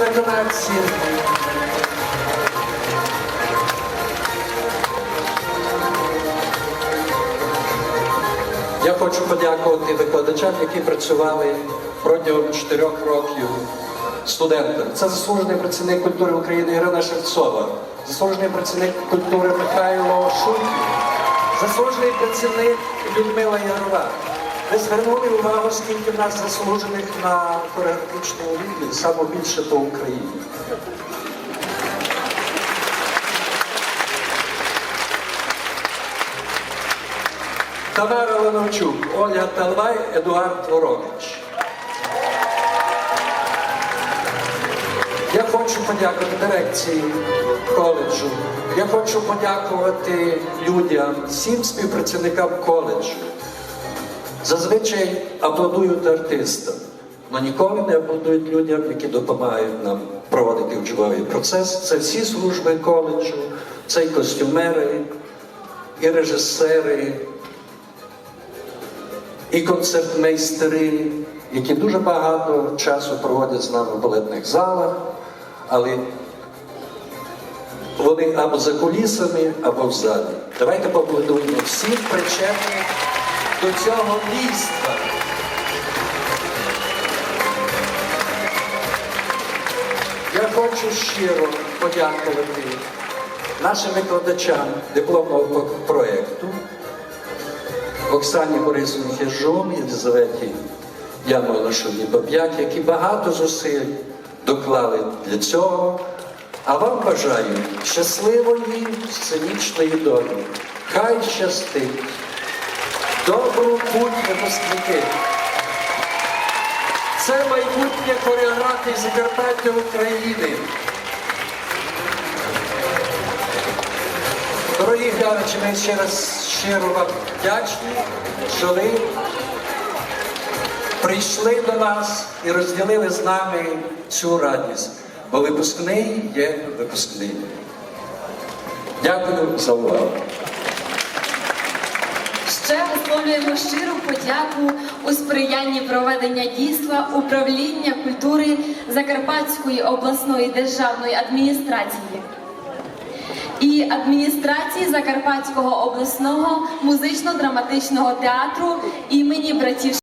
виконавці. Я хочу подякувати викладачам, які працювали протягом чотирьох років студентам. Це заслужений працівник культури України Ірина Шевцова, заслужений працівник культури Михайло Шульків, заслужений працівник Людмила Ярова. Ви звернули увагу, скільки в нас заслужених на хореографічному рівні, саме більше по Україні. Тамара Лановчук, Ольга Талвай, Едуард Ворович. Я хочу подякувати дирекції коледжу. Я хочу подякувати людям, всім співпрацівникам коледжу. Зазвичай аплодують артистам, але ніколи не аплодують людям, які допомагають нам проводити учбовий процес. Це всі служби коледжу, це і костюмери, і режисери, і концертмейстери, які дуже багато часу проводять з нами в балетних залах, але вони або за кулісами, або в залі. Давайте поаплодуємо всіх причетних до цього дійства. Я хочу щиро подякувати нашим викладачам дипломного проєкту. Оксані Борисовні Хержон, Єлизаветі Ямолашові Баб'як, які багато зусиль доклали для цього. А вам бажаю щасливої сценічної долі. Хай щастить. Добру путь випускники. Це майбутнє хореографії Закарпаття України. Дорогі глядачі, ми ще раз щиро вам вдячні, що ви прийшли до нас і розділили з нами цю радість. Бо випускний є випускний. Дякую за увагу. Висловлюємо щиру подяку у сприянні проведення дійства управління культури Закарпатської обласної державної адміністрації і адміністрації Закарпатського обласного музично-драматичного театру імені братів.